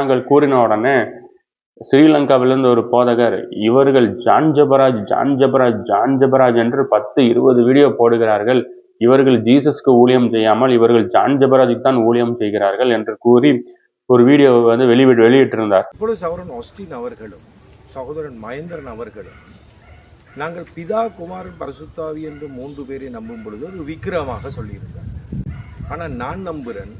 நாங்கள் கூறின உடனே ஸ்ரீலங்காவிலிருந்து ஒரு போதகர் இவர்கள் John Jabaraj John Jabaraj John Jabaraj என்று பத்து இருபது வீடியோ போடுகிறார்கள். இவர்கள் ஜீசஸ்க்கு ஊழியம் செய்யாமல் இவர்கள் ஜான் ஜபராஜுக்கு தான் ஊழியம் செய்கிறார்கள் என்று கூறி ஒரு வீடியோவை வந்து வெளியிட்டு வெளியிட்டிருந்தார். சகோதரன் ஆஸ்டின் அவர்களும் சகோதரன் மகேந்திரன் அவர்களும் நாங்கள் பிதா குமாரன் பரசுத்தாவி என்று மூன்று பேரை நம்பும் பொழுது ஒரு விக்கிரமாக சொல்லியிருந்தார். ஆனால் நான் நம்புகிறேன்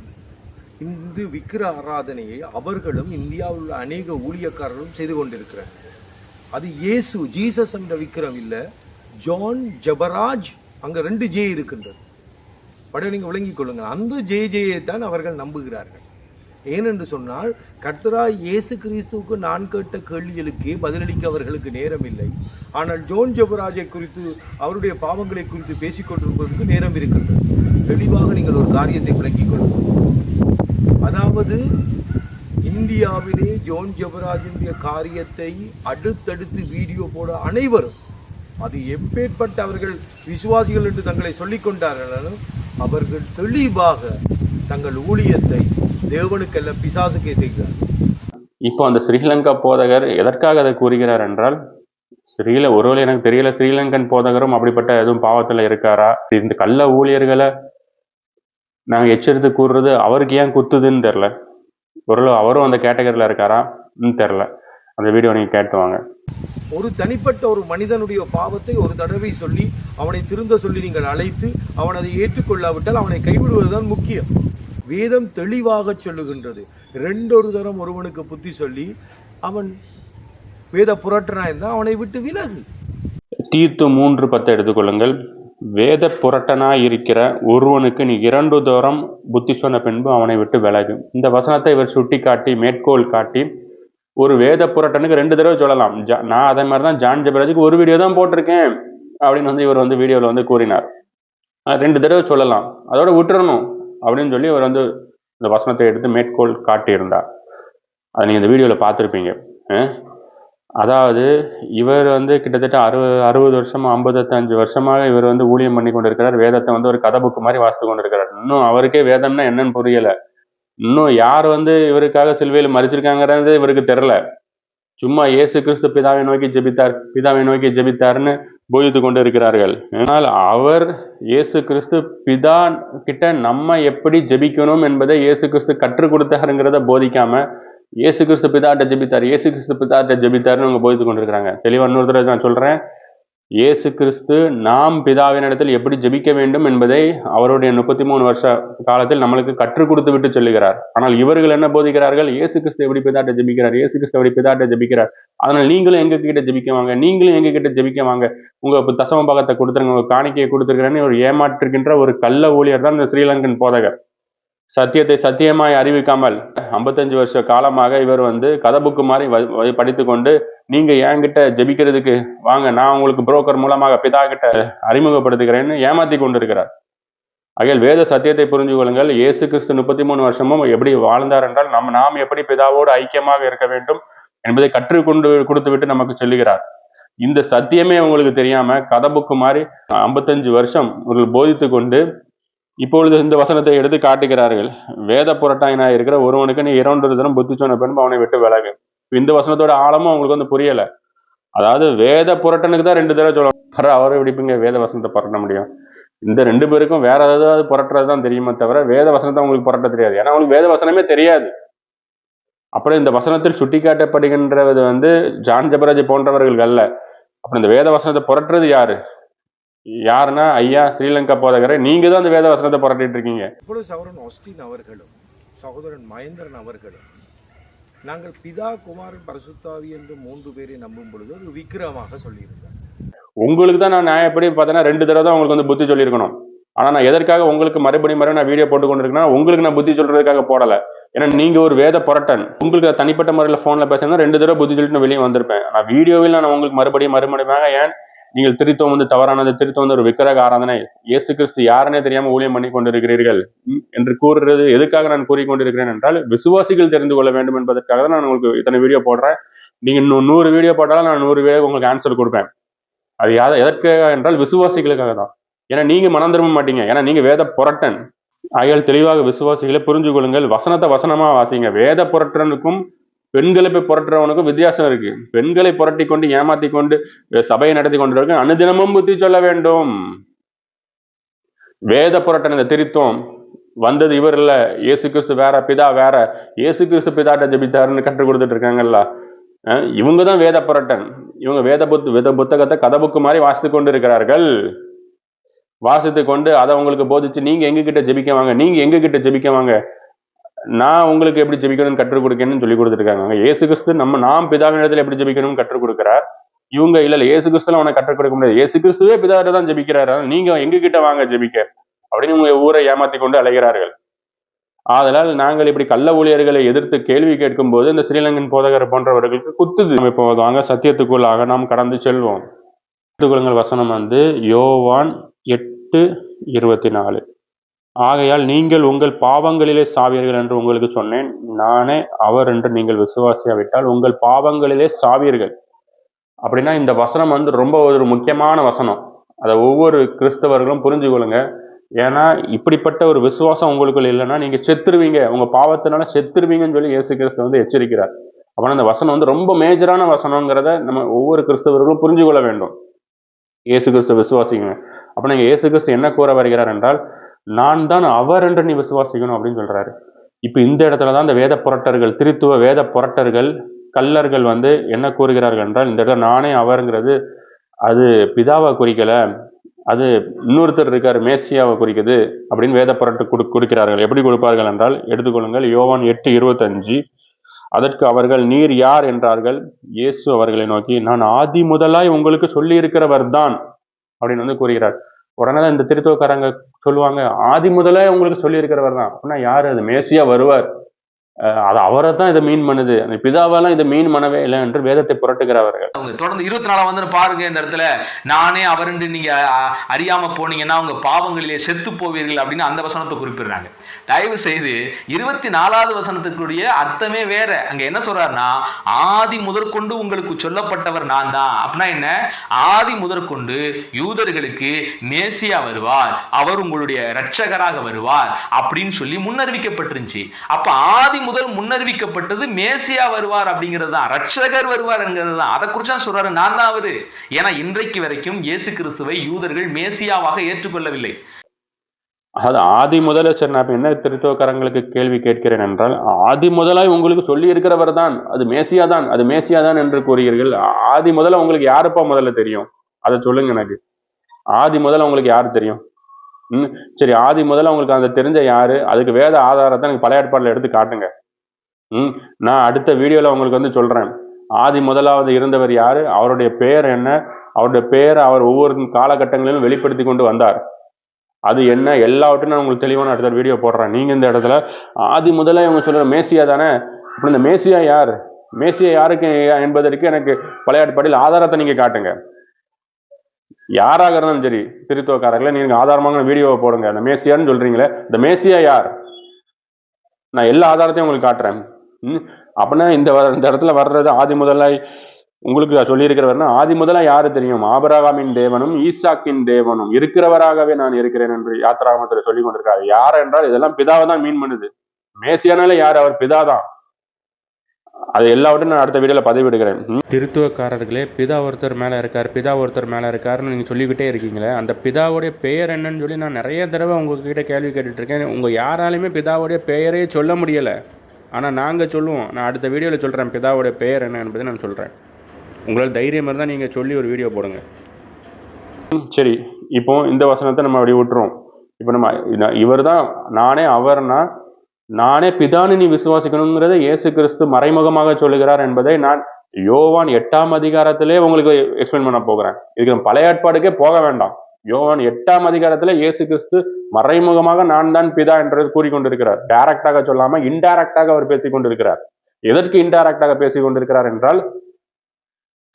இந்து விக்கிர ஆராதனையை அவர்களும் இந்தியாவில் உள்ள அநேக ஊழியக்காரர்களும் செய்து கொண்டிருக்கிறார். அது இயேசு ஜீசஸ் என்ற விக்கிரம் இல்லை ஜான் ஜபராஜ் அங்கே ரெண்டு ஜே இருக்கின்றது. படம் நீங்கள் விளங்கிக் கொள்ளுங்கள். அந்த ஜே ஜேயை தான் அவர்கள் நம்புகிறார்கள். ஏனென்று சொன்னால் கர்த்தரா இயேசு கிறிஸ்துவுக்கு நான் கேட்ட கேள்விகளுக்கே பதிலளிக்க அவர்களுக்கு நேரம் இல்லை. ஆனால் ஜோன் ஜபராஜை குறித்து அவருடைய பாவங்களை குறித்து பேசிக்கொண்டிருப்பதற்கு நேரம் இருக்கின்றது. தெளிவாக நீங்கள் ஒரு காரியத்தை விளங்கிக் கொள்ளுங்கள். அதாவது இந்தியாவிலே ஜோன் ஜபராஜினுடைய காரியத்தை அடுத்தடுத்து வீடியோ போட அனைவரும் அது எப்பேற்பட்ட அவர்கள் விசுவாசிகள் என்று தங்களை சொல்லிக் கொண்டார்களோ அவர்கள் தெளிவாக தங்கள் ஊழியத்தை தேவனுக்கல்ல பிசாசுக்கே செய்கிறார் இப்போ அந்த ஸ்ரீலங்கா போதகர் எதற்காக அதை கூறுகிறார் என்றால் ஸ்ரீல ஒருவேளை எனக்கு தெரியல ஸ்ரீலங்கன் போதகரும் அப்படிப்பட்ட எதுவும் பாவத்தில் இருக்காரா? இந்த கள்ள ஊழியர்களை நாங்கள் எச்சரித்து கூறுறது அவருக்கு ஏன் குத்துதுன்னு தெரில ஒருவேளை அவரும் அந்த கேட்டகரியில் இருக்காரா? ம் தெரில அந்த வீடியோ நீங்கள் கேட்டு வாங்க. ஒரு தனிப்பட்ட ஒரு மனிதனுடைய பாவத்தை ஒரு தடவை சொல்லி அவனை திருந்த சொல்லி நீங்கள் அழைத்து அவன் அதை ஏற்றுக்கொள்ளாவிட்டால் அவனை கைவிடுவதுதான் முக்கியம். வேதம் தெளிவாக சொல்லுகின்றது. ரெண்டொரு தரம் ஒருவனுக்கு புத்தி சொல்லி அவன் வேத புரட்டனா இருந்தால் அவனை விட்டு விலகு. தீத்து மூன்று பத்தை எடுத்துக்கொள்ளுங்கள் வேத புரட்டனாயிருக்கிற ஒருவனுக்கு நீ இரண்டு தூரம் புத்தி சொன்ன பின்பு அவனை விட்டு விலகு. இந்த வசனத்தை இவர் சுட்டி காட்டி மேற்கோள் காட்டி ஒரு வேத புரட்டனுக்கு ரெண்டு தடவை சொல்லலாம். ஜா- நான் அதே மாதிரி தான் ஜான் ஜபராஜுக்கு ஒரு வீடியோ தான் போட்டிருக்கேன் அப்படின்னு வந்து இவர் வந்து வீடியோவில் வந்து கூறினார். ரெண்டு தடவை சொல்லலாம். அதோட விட்டுறணும் அப்படின்னு சொல்லி இவர் வந்து இந்த வசனத்தை எடுத்து மேற்கோள் காட்டியிருந்தார். அதை நீங்கள் இந்த வீடியோவில் பார்த்துருப்பீங்க. அதாவது இவர் வந்து கிட்டத்தட்ட அறுபது அறுபது வருஷமா ஐம்பத்தஞ்சு வருஷமாக இவர் வந்து ஊழியம் பண்ணி கொண்டிருக்கிறார். வேதத்தை வந்து ஒரு கதை புக்கு மாதிரி வாசித்து கொண்டிருக்கிறார். இன்னும் அவருக்கே வேதம்னா என்னன்னு புரியல. இன்னும் யார் வந்து இவருக்காக சிலுவையில் மறிச்சிருக்காங்கிறது இவருக்கு தெரில சும்மா இயேசு கிறிஸ்து பிதாவை நோக்கி ஜெபித்தார் பிதாவை நோக்கி ஜெபித்தார்னு போதித்து கொண்டு இருக்கிறார்கள் ஆனால் அவர் இயேசு கிறிஸ்து பிதா கிட்ட நம்ம எப்படி ஜெபிக்கணும் என்பதை இயேசு கிறிஸ்து கற்றுக் கொடுத்தாருங்கிறத போதிக்காம இயேசு கிறிஸ்து பிதாட்ட ஜெபித்தார். இயேசு கிறிஸ்து பிதாட்ட ஜெபித்தார்னு அவங்க போதித்து கொண்டிருக்கிறாங்க. தெளிவா இன்னொரு தடவை நான் சொல்றேன். இயேசு கிறிஸ்து நாம் பிதாவினிடத்தில் எப்படி ஜெபிக்க வேண்டும் என்பதை அவருடைய முப்பத்தி மூணு வருஷ காலத்தில் நம்மளுக்கு கற்றுக் கொடுத்து விட்டு சொல்லுகிறார். ஆனால் இவர்கள் என்ன போதிக்கிறார்கள்? இயேசு கிறிஸ்து எப்படி பிதாட்ட ஜெபிக்கிறார்? இயேசு கிறிஸ்து எப்படி பிதாட்ட ஜெபிக்கிறார்? அதனால் நீங்களும் எங்க கிட்ட ஜெபிக்க வாங்க. நீங்களும் எங்க கிட்ட ஜெபிக்க வாங்க. உங்க தசம பாகத்தை கொடுத்துருங்க. உங்க காணிக்கையை கொடுத்துருக்கிறேன்னு ஒரு ஏமாற்றுகின்ற ஒரு கள்ள ஊழியர் தான் இந்த ஸ்ரீலங்கன் போதகர். சத்தியத்தை சத்தியமாய் அறிவிக்காமல் ஐம்பத்தஞ்சு வருஷ காலமாக இவர் வந்து கதை புக்கு மாதிரி படித்து கொண்டு படித்துக்கொண்டு நீங்க என்கிட்ட ஜெபிக்கிறதுக்கு வாங்க நான் உங்களுக்கு புரோக்கர் மூலமாக பிதா கிட்ட அறிமுகப்படுத்துகிறேன்னு ஏமாத்தி கொண்டிருக்கிறார். ஆகையால் வேத சத்தியத்தை புரிஞ்சு கொள்ளுங்கள். இயேசு கிறிஸ்து முப்பத்தி மூணு வருஷமும் எப்படி வாழ்ந்தார் என்றால் நம்ம நாம் எப்படி பிதாவோடு ஐக்கியமாக இருக்க வேண்டும் என்பதை கற்றுக்கொண்டு கொடுத்து விட்டு நமக்கு சொல்லுகிறார். இந்த சத்தியமே உங்களுக்கு தெரியாம கதை புக்கு மாதிரி ஐம்பத்தஞ்சு வருஷம் உங்களுக்கு போதித்து கொண்டு இப்பொழுது இந்த வசனத்தை எடுத்து காட்டுகிறார்கள். வேத புரட்டாயினாய் இருக்கிற ஒருவனுக்கு நீ இரண்டு தினம் புத்தி சொன்ன பின்பு அவனை விட்டு விலகு. இந்த வசனத்தோட ஆழமும் அவங்களுக்கு வந்து புரியல. அதாவது வேத புரட்டனுக்கு தான் ரெண்டு தடவை சொல்லணும் அப்புறம் அவரை எப்படிப்பீங்க வேத வசனத்தை புரட்ட முடியும்? இந்த ரெண்டு பேருக்கும் வேற ஏதாவது புரட்டுறது தான் தெரியுமே தவிர வேத வசனத்தை அவங்களுக்கு புரட்ட தெரியாது. ஏன்னா அவங்களுக்கு வேத வசனமே தெரியாது. அப்புறம் இந்த வசனத்தில் சுட்டிக்காட்டப்படுகின்றது வந்து ஜான் ஜபராஜ் போன்றவர்கள் அல்ல. அப்புறம் இந்த வேத வசனத்தை புரட்டுறது யாரு? யாருன்னா ஐயா ஸ்ரீலங்கா போதகரை நீங்க தான் இந்த வேத வசனத்தை புரட்டிட்டு இருக்கீங்க. இப்பொழுது சகோதரன் ஆஸ்டின் அவர்களும் சகோதரன் மகேந்திரன் அவர்களும் நாங்கள் பிதா குமாரன் பரிசுத்தாவி என்று மூன்று பேரை நம்பும் பொழுது ஒரு விக்கிரமாக சொல்லியிருந்தார். உங்களுக்கு தான் நான் நியாயப்படி பார்த்தேன்னா ரெண்டு தடவை தான் உங்களுக்கு வந்து புத்தி சொல்லியிருக்கணும். ஆனா நான் எதற்காக உங்களுக்கு மறுபடியும் மறுபடியும் நான் வீடியோ போட்டு கொண்டிருக்கேன்னா உங்களுக்கு நான் புத்தி சொல்றதுக்காக போடல. ஏன்னா நீங்க ஒரு வேத புரட்டன். உங்களுக்கு தனிப்பட்ட முறையில் போன்ல பேசினா ரெண்டு தடவை புத்தி சொல்லிட்டு வெளியே வந்திருப்பேன். நான் வீடியோவில் நான் உங்களுக்கு மறுபடியும் மறுபடியும் ஏன் நீங்கள் திருத்தம் வந்து தவறானது திருத்தம் வந்து ஒரு விக்கிரக ஆராதனை. இயேசு கிறிஸ்து யாருன்னே தெரியாம ஊழியம் பண்ணி கொண்டிருக்கிறீர்கள். என்று கூறுறது எதுக்காக நான் கூறிக்கொண்டிருக்கிறேன் என்றால் விசுவாசிகள் தெரிந்து கொள்ள வேண்டும் என்பதற்காக தான் நான் உங்களுக்கு இத்தனை வீடியோ போடுறேன். நீங்க நூறு வீடியோ போட்டாலும் நான் நூறு வீடியோ உங்களுக்கு ஆன்சர் கொடுப்பேன். அது யா எதற்காக என்றால் விசுவாசிகளுக்காக தான். ஏன்னா நீங்க மனம் திரும்ப மாட்டீங்க. ஏன்னா நீங்க வேத புரட்டன். ஆகையால் தெளிவாக விசுவாசிகளை புரிஞ்சு கொள்ளுங்கள். வசனத்தை வசனமா வாசிங்க. வேத புரட்டனுக்கும் பெண்களை போய் புரட்டுறவனுக்கும் வித்தியாசம் இருக்கு. பெண்களை புரட்டி கொண்டு ஏமாத்தி கொண்டு சபையை நடத்தி கொண்டிருக்க அனுதினமும் புத்தி சொல்ல வேண்டும். வேத புரட்டன் இந்த திருத்தம். வந்தது இவர் இல்ல. இயேசு கிறிஸ்து வேற பிதா வேற. இயேசு கிறிஸ்து பிதாட்ட ஜபித்தாருன்னு கற்றுக் கொடுத்துட்டு இருக்காங்கல்ல அஹ் இவங்க தான் வேத புரட்டன். இவங்க வேத புத் வேத புத்தகத்தை கதை புக்கு மாதிரி வாசித்து கொண்டு இருக்கிறார்கள் வாசித்து கொண்டு அதை உங்களுக்கு போதிச்சு நீங்க எங்க கிட்ட ஜெபிக்க வாங்க நீங்க எங்க கிட்ட ஜெபிக்க வாங்க. நான் உங்களுக்கு எப்படி ஜெபிக்கணும்னு கற்றுக் கொடுக்கணும்னு சொல்லி கொடுத்துருக்காங்க. இயேசு கிறிஸ்து நம்ம நாம் பிதாவின் இடத்துல எப்படி ஜெபிக்கணும்னு கற்றுக் கொடுக்குறார். இவங்க இல்ல இல்ல இயேசு கிறிஸ்துல அவனை கற்றுக் கொடுக்க முடியாது. ஏசு கிறிஸ்துவே பிதாவிட்ட தான் ஜெபிக்கிறாரு. நீங்க எங்க கிட்ட வாங்க ஜெபிக்க. அப்படின்னு உங்க ஊரை ஏமாத்தி கொண்டு அலைகிறார்கள். ஆதலால் நாங்கள் இப்படி கள்ள ஊழியர்களை எதிர்த்து கேள்வி கேட்கும் போது இந்த ஸ்ரீலங்கன் போதகர் போன்றவர்களுக்கு குத்துது. நம்ம இப்போ வாங்க சத்தியத்துக்குள்ளாக நாம் கடந்து செல்வோம். எடுத்துக்கொள்ளுங்கள் வசனம் வந்து யோவான் எட்டு இருபத்தி நாலு. ஆகையால் நீங்கள் உங்கள் பாவங்களிலே சாவீர்கள் என்று உங்களுக்கு சொன்னேன். நானே அவர் என்று நீங்கள் விசுவாசியாவிட்டால் உங்கள் பாவங்களிலே சாவீர்கள். அப்படின்னா இந்த வசனம் வந்து ரொம்ப ஒரு முக்கியமான வசனம். அதை ஒவ்வொரு கிறிஸ்தவர்களும் புரிஞ்சு கொள்ளுங்க. ஏன்னா இப்படிப்பட்ட ஒரு விசுவாசம் உங்களுக்குள்ள இல்லைன்னா நீங்க செத்துருவீங்க. உங்க பாவத்தினால செத்துருவீங்கன்னு சொல்லி இயேசு கிறிஸ்து வந்து எச்சரிக்கிறார். அப்போ அந்த வசனம் வந்து ரொம்ப மேஜரான வசனங்கிறத நம்ம ஒவ்வொரு கிறிஸ்தவர்களும் புரிஞ்சு கொள்ள வேண்டும். இயேசு கிறிஸ்து விசுவாசிங்க. அப்ப நீங்க இயேசு கிறிஸ்து என்ன கூற வருகிறார் என்றால் நான் தான் அவர் என்று நீ விசுவாசிக்கணும் அப்படின்னு சொல்றாரு. இப்போ இந்த இடத்துல தான் இந்த வேத புரட்டர்கள் திருத்துவ வேத புரட்டர்கள் கல்லர்கள் வந்து என்ன கூறுகிறார்கள் என்றால் இந்த இடத்துல நானே அவருங்கிறது அது பிதாவை குறிக்கல அது இன்னொருத்தர் இருக்கார் மேசியாவை குறிக்குது அப்படின்னு வேத புரட்டு கொடு கொடுக்கிறார்கள். எப்படி கொடுப்பார்கள் என்றால் எடுத்துக்கொள்ளுங்கள் யோவான் எட்டு இருபத்தஞ்சு. அதற்கு அவர்கள் நீர் யார் என்றார்கள் இயேசு அவர்களை நோக்கி நான் ஆதி முதலாய் உங்களுக்கு சொல்லி இருக்கிறவர் தான் அப்படின்னு வந்து கூறுகிறார். உடனே இந்த திருத்துவக்காரங்க சொல்லுவாங்க. ஆதி முதலே உங்களுக்கு சொல்லியிருக்கிறவர் தான் அப்படின்னா யார்? அது மேசியா வருவார். அது அவரை தான் இதை மீன் பண்ணுது. அந்த பிதாவெல்லாம் இதை மீன் பண்ணவே இல்லை என்று வேதத்தை புரட்டுகிறவர்கள். அவங்க தொடர்ந்து இருபத்தி நாலாம் வந்து பாருங்க இந்த இடத்துல. நானே அவருண்டு நீங்க அறியாம போனீங்கன்னா உங்க பாவங்களிலே செத்து போவீர்கள் அப்படின்னு அந்த வசனத்தை குறிப்பிடுறாங்க. தயவு செய்து இருபத்தி நாலாவது வசனத்துக்குரிய அர்த்தமே வேற. அங்க என்ன சொல்றாருன்னா ஆதி முதற்கொண்டு உங்களுக்கு சொல்லப்பட்டவர் நான் தான். அப்படின்னா என்ன? ஆதி முதற்கொண்டு யூதர்களுக்கு மேசியா வருவார். அவர் உங்களுடைய இரட்சகராக வருவார் அப்படின்னு சொல்லி முன்னறிவிக்கப்பட்டிருந்துச்சு. அப்ப ஆதி முதல் முன்னறிவிக்கப்பட்டது மேசியா வருவார் அப்படிங்கிறது தான். ரட்சகர் வருவார்ங்கிறது தான். அதை குறிச்சு தான் சொல்றாரு. நான் தான் அவரு. ஏன்னா இன்றைக்கு வரைக்கும் இயேசு கிறிஸ்துவை யூதர்கள் மேசியாவாக ஏற்றுக்கொள்ளவில்லை. அதாவது ஆதி முதல சரி நான் என்ன திருத்துவக்காரங்களுக்கு கேள்வி கேட்கிறேன் என்றால் ஆதி முதலாய் உங்களுக்கு சொல்லி இருக்கிறவர் தான். அது மேசியா தான். அது மேசியா தான் என்று கூறுகிறீர்கள். ஆதி முதல்ல உங்களுக்கு யாருப்பா முதல்ல தெரியும்? அதை சொல்லுங்க எனக்கு. ஆதி முதல்ல உங்களுக்கு யார் தெரியும்? ம் சரி ஆதி முதல்ல உங்களுக்கு அந்த தெரிஞ்ச யாரு? அதுக்கு வேத ஆதாரத்தை எனக்கு பழைய ஏற்பாடுல எடுத்து காட்டுங்க. ம் நான் அடுத்த வீடியோவில் உங்களுக்கு வந்து சொல்கிறேன் ஆதி முதலாவது இருந்தவர் யாரு? அவருடைய பெயர் என்ன? அவருடைய பெயரை அவர் ஒவ்வொரு காலகட்டங்களிலும் வெளிப்படுத்தி கொண்டு வந்தார். அது என்ன? எல்லாவற்றையும் நான் உங்களுக்கு தெளிவான அடுத்த வீடியோ போடுறேன். நீங்கள் இந்த இடத்துல ஆதி முதல்ல இவங்க சொல்கிற மேசியா தானே? இப்போ இந்த மேசியா யார்? மேசியா யாருக்கு என்பதற்கு எனக்கு பழைய ஏற்பாட்டில் ஆதாரத்தை நீங்கள் காட்டுங்க. யாராக இருந்தாலும் சரி திருத்துவக்காரர்களே நீங்க ஆதாரமாக வீடியோவை போடுங்க. அந்த மேசியான்னு சொல்றீங்களே இந்த மேசியா யார்? நான் எல்லா ஆதாரத்தையும் உங்களுக்கு காட்டுறேன். ம் அப்படின்னா இந்த வ- இந்த இடத்துல வர்றது ஆதி முதலாய் உங்களுக்கு சொல்லியிருக்கிறவர்னா ஆதி முதலாக யாரு தெரியும்? ஆபரகாமின் தேவனும் ஈசாக்கின் தேவனும். இருக்கிறவராகவே நான் இருக்கிறேன் என்று யாத்திராமத்தில் சொல்லி கொண்டிருக்காரு யார் என்றால் இதெல்லாம் பிதாவை தான் மீன் பண்ணுது. மேசியானாலே யார்? அவர் பிதா தான் அது எல்லாவற்றையும் நான் அடுத்த வீடியோல பதிவிடுகிறேன். திருத்துவக்காரர்களே பிதா ஒருத்தர் மேலே இருக்கார் பிதா ஒருத்தர் மேலே இருக்காருன்னு நீங்கள் சொல்லிக்கிட்டே இருக்கீங்களே அந்த பிதாவுடைய பெயர் என்னன்னு சொல்லி நான் நிறைய தடவை உங்ககிட்ட கேள்வி கேட்டுட்டு இருக்கேன் உங்கள் யாராலையுமே பிதாவுடைய பெயரே சொல்ல முடியலை. ஆனால் நாங்கள் சொல்லுவோம். நான் அடுத்த வீடியோவில் சொல்கிறேன் பிதாவுடைய பெயர் என்ன என்பதை நான் சொல்கிறேன் உங்களால் தைரியம் இருந்தால் நீங்கள் சொல்லி ஒரு வீடியோ போடுங்க. சரி. இப்போ இந்த வசனத்தை நம்ம அப்படி விட்டுருவோம். இப்போ நம்ம இவர் தான் நானே அவர்னா நானே பிதானு நீ விசுவாசிக்கணுங்கிறத இயேசு கிறிஸ்து மறைமுகமாக சொல்லுகிறார் என்பதை நான் யோவான் எட்டாம் அதிகாரத்திலே உங்களுக்கு எக்ஸ்பிளைன் பண்ண போகிறேன். இதுக்கு பழைய ஏற்பாடுக்கே போக வேண்டாம். யோவான் எட்டாம் அதிகாரத்திலே இயேசு கிறிஸ்து மறைமுகமாக நான் தான் பிதா என்றது கூறிக்கொண்டிருக்கிறார். டைரக்டாக சொல்லாம இன்டைரக்டாக அவர் பேசிக் கொண்டிருக்கிறார் எதற்கு இன்டைரக்டாக பேசிக் கொண்டிருக்கிறார் என்றால்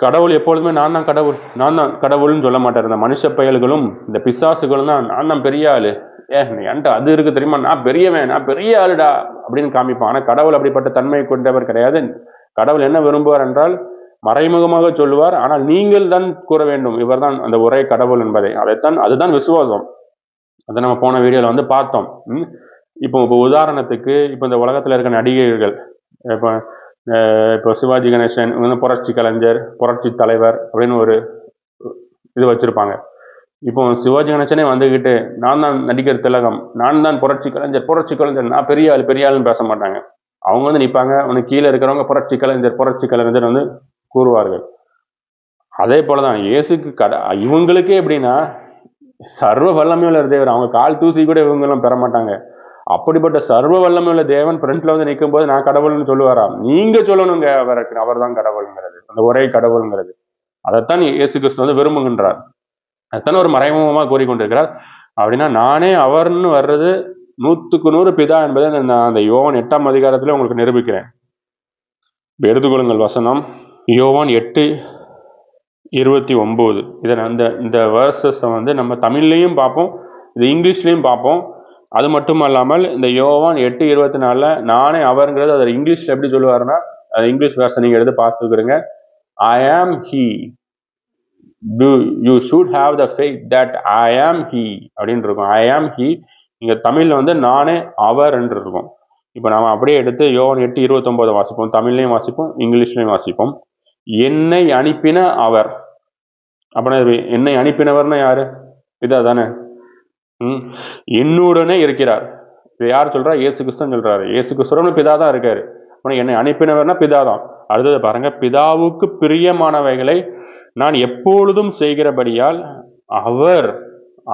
கடவுள் எப்பொழுதுமே நான் தான் கடவுள் நான் தான் கடவுள்னு சொல்ல மாட்டார். இந்த மனுஷ பயல்களும் இந்த பிசாசுகளும் தான். நான் தான் பெரிய ஆளு. ஏ என்கிட்ட அது இருக்கு தெரியுமா? நான் பெரியவன் நான் பெரிய ஆளுடா அப்படின்னு காமிப்பான். ஆனால் கடவுள் அப்படிப்பட்ட தன்மை கொண்டவர் கிடையாது. கடவுள் என்ன விரும்புவார் என்றால் மறைமுகமாக சொல்லுவார். ஆனால் நீங்கள் தான் கூற வேண்டும். இவர்தான் அந்த ஒரே கடவுள் என்பதை. அதைத்தான் அதுதான் விசுவாசம். அதை நம்ம போன வீடியோவில் வந்து பார்த்தோம். ம்? இப்போ இப்போ உதாரணத்துக்கு இப்போ இந்த உலகத்தில் இருக்க நடிகர்கள் இப்போ இப்போ சிவாஜி கணேசன் இவங்க வந்து புரட்சி கலைஞர் புரட்சி தலைவர் அப்படின்னு ஒரு இது வச்சுருப்பாங்க. இப்போ சிவாஜி கணேசனே வந்துக்கிட்டு நான் தான் நடிகர் திலகம் நான் தான் புரட்சி கலைஞர் புரட்சி கலைஞர் நான் பெரிய ஆள் பெரிய ஆளுன்னு பேச மாட்டாங்க. அவங்க வந்து நிற்பாங்க அவனுக்கு கீழே இருக்கிறவங்க புரட்சி கலைஞர் புரட்சி கலைஞர் வந்து கூறுவார்கள். அதே போல தான் இயேசுக்கு கட இவங்களுக்கே எப்படின்னா சர்வ வல்லமையுள்ள தேவர். அவங்க கால் தூசி கூட இவங்கெல்லாம் பெற மாட்டாங்க. அப்படிப்பட்ட சர்வ வல்லமையுள்ள தேவன் ஃப்ரண்ட்ல வந்து நிற்கும் போது நான் கடவுள்னு சொல்லுவாராம். நீங்க சொல்லணுங்க அவருக்கு அவர் தான் கடவுளுங்கிறது அந்த ஒரே கடவுளுங்கிறது. அதைத்தான் இயேசு கிறிஸ்து வந்து விரும்புகின்றார். அதைத்தான் ஒரு மறைமுகமாக கூறிக்கொண்டிருக்கிறார். அப்படின்னா நானே அவர்னு வர்றது நூற்றுக்கு நூறு பிதா என்பதை நான் அந்த யோவான் எட்டாம் அதிகாரத்தில் உங்களுக்கு நிரூபிக்கிறேன். எடுத்துக்கொள்ளுங்கள் வசனம். யோவான் எட்டு இருபத்தி ஒம்பது. இதை அந்த இந்த வேர்சஸை வந்து நம்ம தமிழ்லையும் பார்ப்போம் இது இங்கிலீஷ்லேயும் பார்ப்போம். அது மட்டும் அல்லாமல் இந்த யோவான் எட்டு இருபத்தி நாலில் நானே அவருங்கிறது அதை இங்கிலீஷில் எப்படி சொல்லுவாருன்னா அது இங்கிலீஷ் வேர்ஸை நீங்கள் எடுத்து பார்த்துக்கிறீங்க I am he to you should have the faith that I am he அப்படின்னு இருக்கும். ஐ ஆம் ஹீ இங்கே தமிழில் வந்து நானே அவர் என்று இருக்கும். இப்போ நாம் அப்படியே எடுத்து யோகன் எட்டு இருபத்தொம்போதை வாசிப்போம். தமிழ்லையும் வாசிப்போம் இங்கிலீஷ்லையும் வாசிப்போம். என்னை அனுப்பின அவர். அப்படின்னா என்னை அனுப்பினவர்னா யாரு? இதா தானே ம். என்னுடனே இருக்கிறார். இது யார் சொல்றா? இயேசு கிறிஸ்தன் சொல்றாரு. இயேசு கிறிஸ்துவனும் பிதா தான் இருக்காரு. அப்புறம் என்னை அனுப்பினவர்னா பிதா தான் அடுத்தது பாருங்க பிதாவுக்கு பிரியமானவைகளை நான் எப்பொழுதும் செய்கிறபடியால் அவர்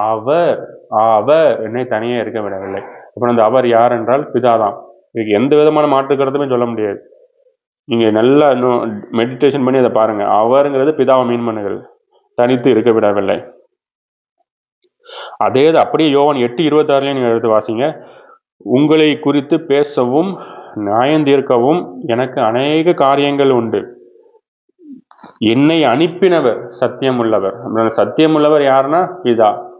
அவர் அவர் என்னை தனியே இருக்க விடவில்லை. அப்புறம் அந்த அவர் யார் என்றால் பிதா தான் இதுக்கு எந்த விதமான மாற்று கருத்துமே சொல்ல முடியாது. நீங்க நல்லா இன்னும் மெடிடேஷன் பண்ணி அதை பாருங்க. அவருங்கிறது பிதாவை மீன் பண்ணுகிறது. தனித்து இருக்க விடவில்லை. அதே இது அப்படியே யோவான் எட்டு இருபத்தாறுலயும் நீங்க எடுத்து வாசிங்க. உங்களை குறித்து பேசவும் நியாயம் தீர்க்கவும் எனக்கு அநேக காரியங்கள் உண்டு. என்னை அனுப்பினவர் சத்தியமுள்ளவர். சத்தியமுள்ளவர் யாருன்னா பிதா.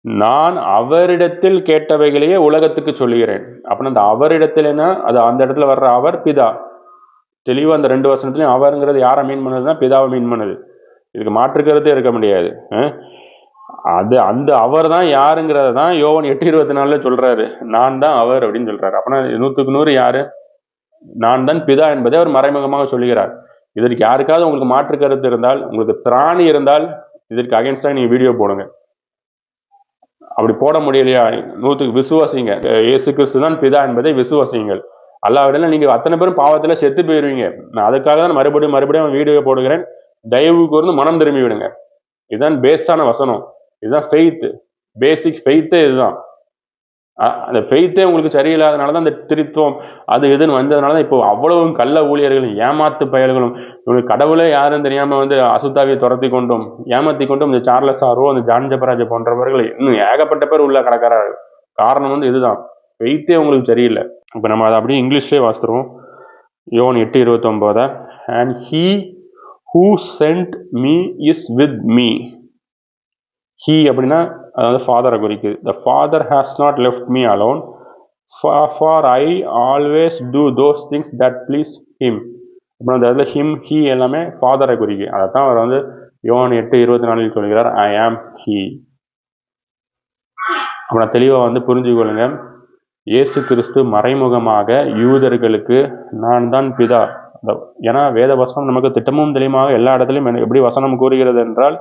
நான் அவரிடத்தில் கேட்டவைகளையே உலகத்துக்கு சொல்லுகிறேன். அப்படின்னா அந்த அவரிடத்துலன்னா அது அந்த இடத்துல வர்ற அவர் பிதா. தெளிவாக அந்த ரெண்டு வருஷத்துலையும் அவருங்கிறது யாரை மீன் பண்ணுதுன்னா பிதாவை மீன் பண்ணுது. இதுக்கு மாற்றுக்கிறதே இருக்க முடியாது. அது அந்த அவர் தான் யாருங்கிறத தான் யோவன் எட்டு இருபத்தி நாலுல சொல்றாரு. நான் தான் அவர் அப்படின்னு சொல்றாரு. அப்படின்னா நூத்துக்கு நூறு யாரு? நான் தான் பிதா என்பதை அவர் மறைமுகமாக சொல்லுகிறார். இதற்கு யாருக்காவது உங்களுக்கு மாற்று கருத்து இருந்தால் உங்களுக்கு திராணி இருந்தால் இதற்கு அகைன்ஸ்டாக நீங்க வீடியோ போடுங்க. அப்படி போட முடியலையா? நூற்றுக்கு விசுவாசிங்க. இயேசு கிறிஸ்து தான் பிதா என்பதை விசுவாசிங்கள் அல்லாவிடல நீங்க அத்தனை பேரும் பாவத்துல செத்து போயிருவீங்க. நான் அதுக்காக தான் மறுபடியும் மறுபடியும் வீடியோ போடுகிறேன். தயவு கூர்ந்து மனம் திரும்பி விடுங்க. இதுதான் பேஸ்டான வசனம். இதுதான் ஃபெய்த்து பேசிக் ஃபெய்த்தே இதுதான். அந்த ஃபெய்த்தே உங்களுக்கு சரியில்லாதனால தான் அந்த திருத்துவம் அது இதுன்னு வந்ததுனால தான் இப்போ அவ்வளவும் கள்ள ஊழியர்களும் ஏமாத்து பயல்களும் இவங்களுக்கு கடவுளே யாருன்னு தெரியாமல் வந்து அசுத்தாவியை துரத்தி கொண்டும் ஏமாத்தி கொண்டும் இந்த சார்லஸ் ஆரோ அந்த ஜான் ஜபராஜ் போன்றவர்கள் இன்னும் ஏகப்பட்ட பேர் உள்ள கடக்கிறார்கள் காரணம் வந்து இதுதான். ஃபெய்த்தே உங்களுக்கு சரியில்லை. இப்போ நம்ம அதை அப்படியே இங்கிலீஷ்லேயே வாசித்துருவோம். யோன் எட்டு இருபத்தொம்போதை and he who sent me is with me he அப்படின்னா அதாவது ஃபாதரை குறிக்குது. The father has not left me alone for I always do those things that please him அப்புறம் அந்த இடத்துல ஹிம் ஹீ எல்லாமே ஃபாதரை குறிக்கு அதை தான் அவர் வந்து யோன் எட்டு இருபத்தி நாலில் சொல்கிறார் ஐ ஆம் ஹீ அப்புறம் தெளிவாக வந்து புரிஞ்சு கொள்ளுங்க. இயேசு கிறிஸ்து மறைமுகமாக யூதர்களுக்கு நான் தான் பிதா. ஏன்னா வேத வசனம் நமக்கு திட்டமும் தெளிவாக எல்லா இடத்துலையும் எப்படி வசனம் கூறுகிறது என்றால்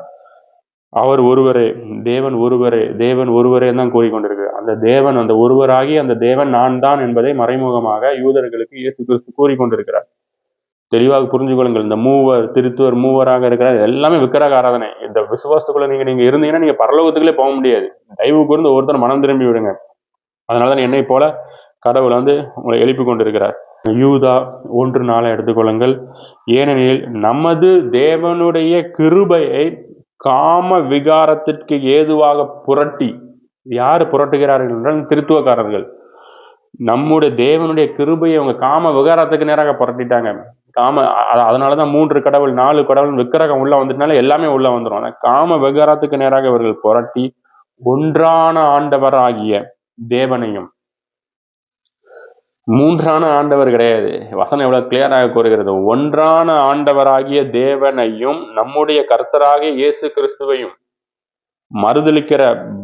அவர் ஒருவரே தேவன் ஒருவரே தேவன் ஒருவரே தான் கூறிக்கொண்டிருக்கு. அந்த தேவன் அந்த ஒருவராகி அந்த தேவன் நான் தான் என்பதை மறைமுகமாக யூதர்களுக்கு இயேசு கிறிஸ்து கூறிக்கொண்டிருக்கிறார். தெளிவாக புரிஞ்சு கொள்ளுங்கள் இந்த மூவர் திருத்துவர் மூவராக இருக்கிறார் எல்லாமே விக்கிரக ஆராதனை இந்த விசுவாசத்துக்குள்ள நீங்க நீங்க இருந்தீங்கன்னா நீங்க பரலோகத்துக்குள்ளே போக முடியாது. தயவு கூர்ந்து ஒருத்தர் மனம் திரும்பி விடுங்க. அதனாலதான் என்னை போல கடவுள் வந்து உங்களை எழுப்பி கொண்டிருக்கிறார். யூதா ஒன்று நாளை எடுத்துக்கொள்ளுங்கள் ஏனெனில் நமது தேவனுடைய கிருபையை காம விகாரத்திற்கு ஏதுவாக புரட்டி யார் புரட்டுகிறார்கள் என்றால் திருத்துவக்காரர்கள். நம்முடைய தேவனுடைய கிருபையை அவங்க காம விகாரத்துக்கு நேராக புரட்டிட்டாங்க. காம அதனால அதனாலதான் மூன்று கடவுள் நாலு கடவுள் விக்கிரகம் உள்ள வந்துட்டனால எல்லாமே உள்ள வந்துடும் ஆனால் காம விகாரத்துக்கு நேராக இவர்கள் புரட்டி ஒன்றான ஆண்டவராகிய தேவனையும் மூன்றான ஆண்டவர் கிடையாது. வசனம் எவ்வளவு கிளியராக கூறுகிறது? ஒன்றான ஆண்டவராகிய தேவனையும் நம்முடைய கர்த்தராகிய இயேசு கிறிஸ்துவையும் மறுதளிக்கிற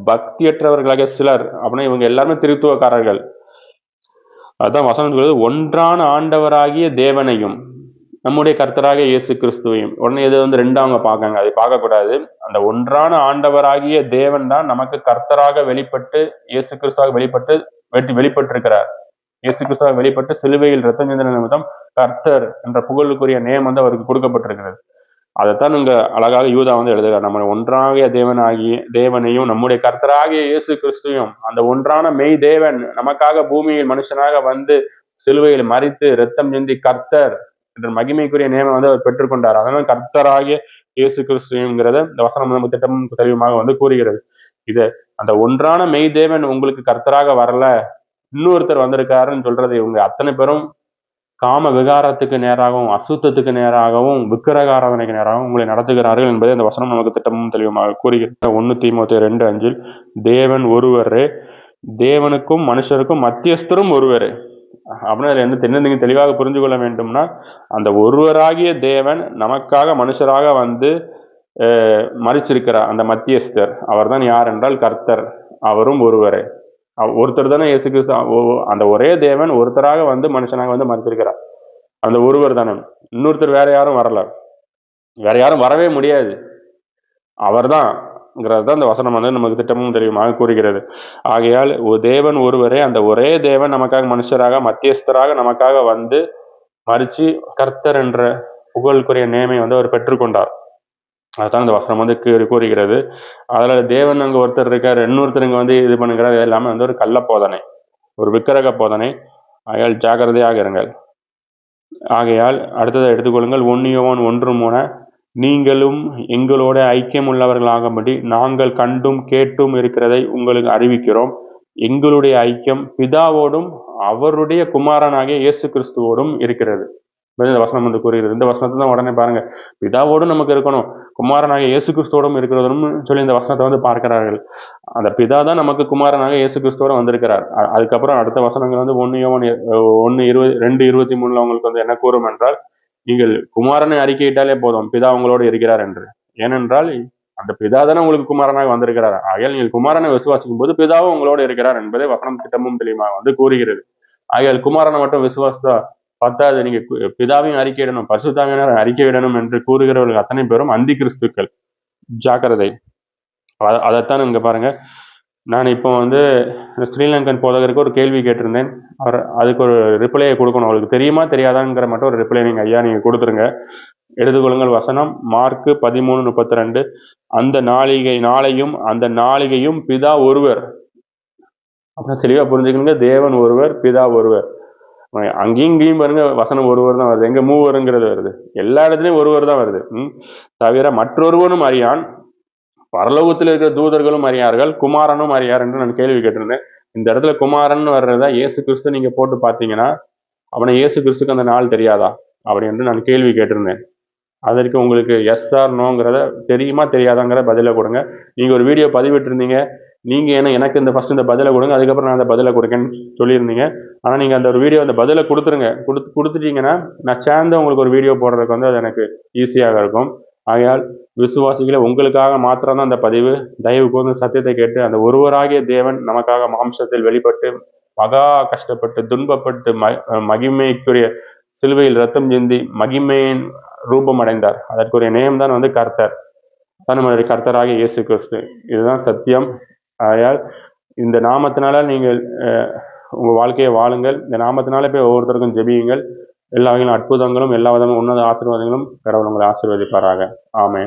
பக்தியற்றவர்களாக சிலர் அப்படின்னா இவங்க எல்லாருமே திருத்துவக்காரர்கள். அதுதான் வசனம் சொல்வது ஒன்றான ஆண்டவராகிய தேவனையும் நம்முடைய கர்த்தராக இயேசு கிறிஸ்துவையும். உடனே இது வந்து ரெண்டு அவங்க பார்க்காங்க அதை பார்க்கக்கூடாது. அந்த ஒன்றான ஆண்டவராகிய தேவன் தான் நமக்கு கர்த்தராக வெளிப்பட்டு இயேசு கிறிஸ்துவாக வெளிப்பட்டு வெட்டி வெளிப்பட்டிருக்கிறார். இயேசு கிறிஸ்துவ வெளிப்பட்டு சிலுவையில் ரத்தம் சிந்தின நிமித்தம் கர்த்தர் என்ற புகழுக்குரிய நேம் வந்து அவருக்கு கொடுக்கப்பட்டிருக்கிறது. அதைத்தான் இங்க அழகாக யூதா வந்து எழுதுகிறார். நம்ம ஒன்றாகிய தேவனாகிய தேவனையும் நம்முடைய கர்த்தராகிய இயேசு கிறிஸ்துவையும் அந்த ஒன்றான மெய் தேவன் நமக்காக பூமியில் மனுஷனாக வந்து சிலுவையில் மறித்து ரத்தம் சிந்தி கர்த்தர் என்ற மகிமைக்குரிய நேமை வந்து அவர் பெற்றுக்கொண்டார். அதனால கர்த்தராகிய இயேசு கிறிஸ்துங்கிறத இந்த வசனம் நமக்கு திட்டமும் தெளிவுமாக வந்து கூறுகிறது. இது அந்த ஒன்றான மெய் தேவன் உங்களுக்கு கர்த்தராக வரல இன்னொருத்தர் வந்திருக்காருன்னு சொல்றது இவங்க. அத்தனை பேரும் காம விகாரத்துக்கு நேராகவும் அசுத்தத்துக்கு நேராகவும் விக்கிரகாராதனைக்கு நேராகவும் உங்களை நடத்துகிறார்கள் என்பதை அந்த வசனம் நமக்கு திட்டமும் தெளிவுமாக கூறுகிறது. ஒன்று தீமோத்தேயு ரெண்டு அஞ்சில் தேவன் ஒருவரே தேவனுக்கும் மனுஷருக்கும் மத்தியஸ்தரும் ஒருவரே. அப்படின்னு அதில் என்ன தென்ன நீங்கள் தெளிவாக புரிந்து கொள்ள வேண்டும்னா அந்த ஒருவராகிய தேவன் நமக்காக மனுஷராக வந்து மறிச்சிருக்கிறார் அந்த மத்தியஸ்தர். அவர்தான் யார் என்றால் கர்த்தர். அவரும் ஒருவரே. ஒருத்தர் தானே இயேசு கிறிஸ்து அந்த ஒரே தேவன் ஒருத்தராக வந்து மனுஷனாக வந்து மறிச்சிருக்கிறார் அந்த ஒருவர் தானே. இன்னொருத்தர் வேற யாரும் வரல. வேற யாரும் வரவே முடியாது. அவர்தான்ங்கிறது தான் இந்த வசனம் வந்து நமக்கு திட்டமும் தெரியுமாக கூறுகிறது. ஆகையால் தேவன் ஒருவரே அந்த ஒரே தேவன் நமக்காக மனுஷராக மத்தியஸ்தராக நமக்காக வந்து மறிச்சு கர்த்தர் என்ற புகழுக்குரிய நேமை வந்து அவர் பெற்றுக்கொண்டார். அதுதான் இந்த வசனம் வந்து கூறுகிறது. அதில் தேவன் அங்கே ஒருத்தர் இருக்கார் இன்னொருத்தர் இங்கே வந்து இது பண்ணுகிறார். இது எல்லாமே வந்து ஒரு கள்ள போதனை ஒரு விக்கிரக போதனை. ஆகையால் ஜாக்கிரதையாக இருங்கள். ஆகையால் அடுத்ததை எடுத்துக்கொள்ளுங்கள். ஒன்னியவன் ஒன்று மூண நீங்களும் எங்களோட ஐக்கியம் உள்ளவர்களாகும்படி நாங்கள் கண்டும் கேட்டும் இருக்கிறதை உங்களுக்கு அறிவிக்கிறோம். எங்களுடைய ஐக்கியம் பிதாவோடும் அவருடைய குமாரனாகிய இயேசு கிறிஸ்துவோடும் இருக்கிறது. இந்த வசனம் வந்து கூறுகிறது. இந்த வசனத்தை தான் உடனே பாருங்க. பிதாவோடும் நமக்கு இருக்கணும். குமாரனாக இயேசு கிறிஸ்தோடும் இருக்கிறதும் சொல்லி இந்த வசனத்தை வந்து பார்க்கிறார்கள். அந்த பிதா தான் நமக்கு குமாரனாக இயேசு கிறிஸ்துவோட வந்திருக்கிறார் அதுக்கப்புறம் அடுத்த வசனங்கள் வந்து ஒன்று யோவான் ஒன்று இருபது ரெண்டு இருபத்தி மூணுல அவங்களுக்கு வந்து என்ன கூறும் என்றால் நீங்கள் குமாரனை அறிக்கையிட்டாலே போதும். பிதா உங்களோடு இருக்கிறார் என்று. ஏனென்றால் அந்த பிதா தானே உங்களுக்கு குமாரனாக வந்திருக்கிறார். ஆகையால் நீங்கள் குமாரனை விசுவாசிக்கும் போது பிதாவும் உங்களோடு இருக்கிறார் என்பதை வசனம் திட்டமும் தெளிவாக வந்து கூறுகிறது. ஆகையால் குமாரனை மட்டும் விசுவாசா பத்தாது நீங்க பிதாவையும் அறிக்கையிடணும் பரிசுத்தாவியினர் அறிக்கையிடணும் என்று கூறுகிறவர்கள் அத்தனை பேரும் அந்தி கிறிஸ்துக்கள். ஜாக்கிரதை. அதைத்தான் இங்க பாருங்க. நான் இப்போ வந்து ஸ்ரீலங்கன் போதகருக்கு ஒரு கேள்வி கேட்டிருந்தேன். அவர் அதுக்கு ஒரு ரிப்ளையை கொடுக்கணும். அவருக்கு தெரியுமா தெரியாதாங்கிற மட்டும் ஒரு ரிப்ளை நீங்கள் ஐயா நீங்கள் கொடுத்துருங்க. எடுத்துக்கொள்ளுங்கள் வசனம். மார்க்கு பதிமூணு முப்பத்தி ரெண்டு அந்த நாளிகை நாளையும் அந்த நாளிகையும் பிதா ஒருவர். அப்புறம் தெளிவாக புரிஞ்சுக்கணுங்க. தேவன் ஒருவர் பிதா ஒருவர். அங்கேயும் இங்கேயும் பாருங்க வசனம் ஒருவர் தான் வருது. எங்க மூவருங்கிறது வருது. எல்லா இடத்துலயும் ஒருவர் தான் வருது. ம். தவிர மற்றொருவனும் அறியான். பரலோகத்தில் இருக்கிற தூதர்களும் அறியார்கள் குமாரனும் அறியார் என்று நான் கேள்வி கேட்டிருந்தேன். இந்த இடத்துல குமாரன் வர்றதா இயேசு கிறிஸ்து நீங்க போட்டு பார்த்தீங்கன்னா அவனை இயேசு கிறிஸ்துக்கு அந்த நாள் தெரியாதா? அப்படி என்று நான் கேள்வி கேட்டிருந்தேன். அதற்கு உங்களுக்கு எஸ் ஆர் நோங்கிறத தெரியுமா தெரியாதாங்கிற பதிலை கொடுங்க. நீங்க ஒரு வீடியோ பதிவிட்டிருந்தீங்க நீங்கள் என்ன எனக்கு இந்த ஃபர்ஸ்ட் இந்த பதிலை கொடுங்க அதுக்கப்புறம் நான் அந்த பதிலை கொடுக்கேன்னு சொல்லியிருந்தீங்க. ஆனால் நீங்கள் அந்த ஒரு வீடியோ அந்த பதிலை கொடுத்துருங்க. கொடுத்து கொடுத்துட்டீங்கன்னா நான் சேர்ந்து உங்களுக்கு ஒரு வீடியோ போடுறதுக்கு வந்து அது எனக்கு ஈஸியாக இருக்கும். ஆகையால் விசுவாசிகளை உங்களுக்காக மாத்திரம்தான் அந்த பதிவு. தயவு கூர்ந்து சத்தியத்தை கேட்டு அந்த ஒருவராகிய தேவன் நமக்காக மாம்சத்தில் வெளிப்பட்டு மகா கஷ்டப்பட்டு துன்பப்பட்டு ம மகிமைக்குரிய சிலுவையில் ரத்தம் சிந்தி மகிமையின் ரூபம் அடைந்தார் அதற்குரிய நேம் தான் வந்து கர்த்தர். தன்னுடைய கர்த்தராக இயேசு கிறிஸ்து. இதுதான் சத்தியம். ஆகையால் இந்த நாமத்தினால நீங்கள் உங்கள் வாழ்க்கையை வாழுங்கள். இந்த நாமத்தினால போய் ஒவ்வொருத்தருக்கும் ஜெபியுங்கள். எல்லா வகையிலும் அற்புதங்களும் எல்லா விதமும் உன்னத ஆசீர்வாதங்களும் கடவுள் உங்களை ஆசீர்வதிப்பாராக. ஆமே